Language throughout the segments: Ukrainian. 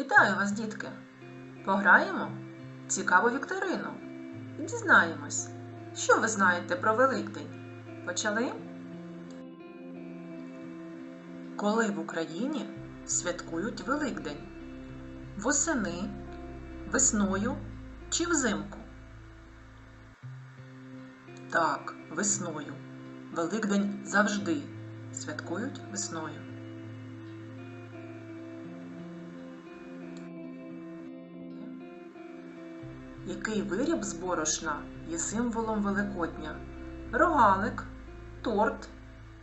Вітаю вас, дітки! Пограємо цікаву вікторину дізнаємось, що ви знаєте про Великдень. Почали? Коли в Україні святкують Великдень? Восени, весною чи взимку? Так, весною. Великдень завжди святкують весною. Який виріб з борошна є символом Великодня? Рогалик, торт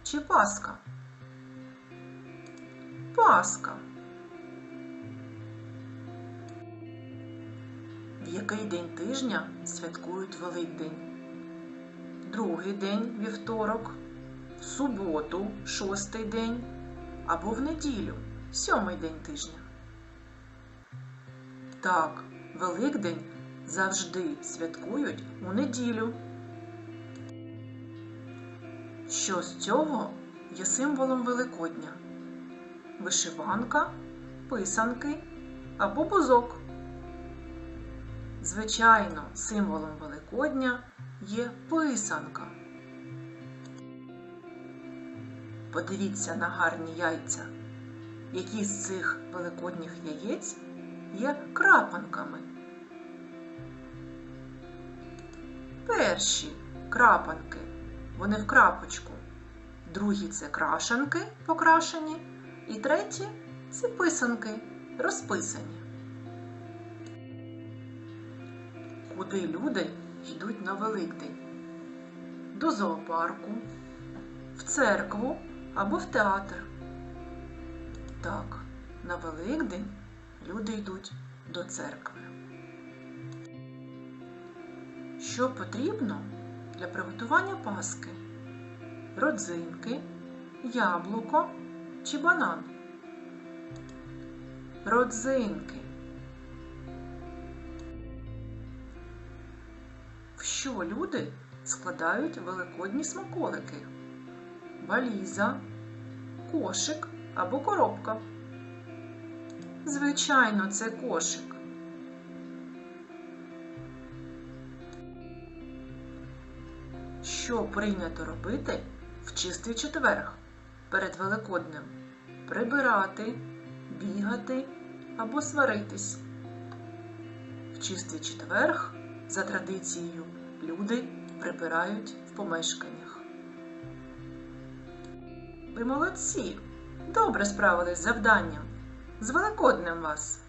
чи паска? Паска. В який день тижня святкують Великдень? Другий день вівторок, в суботу, шостий день або в неділю, сьомий день тижня. Так, Великдень завжди святкують у неділю. Що з цього є символом Великодня? Вишиванка, писанки або бузок. Звичайно, символом Великодня є писанка. Подивіться на гарні яйця, які з цих великодніх яєць є крапанками. Перші крапанки, вони в крапочку. Другі це крашанки покрашені. І треті це писанки розписані. Куди люди йдуть на Великдень? До зоопарку, в церкву або в театр. Так, на Великдень люди йдуть до церкви. Що потрібно для приготування паски? Родзинки, яблуко чи банан? Родзинки. В що люди складають великодні смаколики? Валіза, кошик або коробка? Звичайно, це кошик. Що прийнято робити в чистий четверг перед Великоднем? Прибирати, бігати або сваритись. В чистий четверг, за традицією, люди прибирають в помешканнях. Ви молодці! Добре справились з завданням. З Великоднем вас!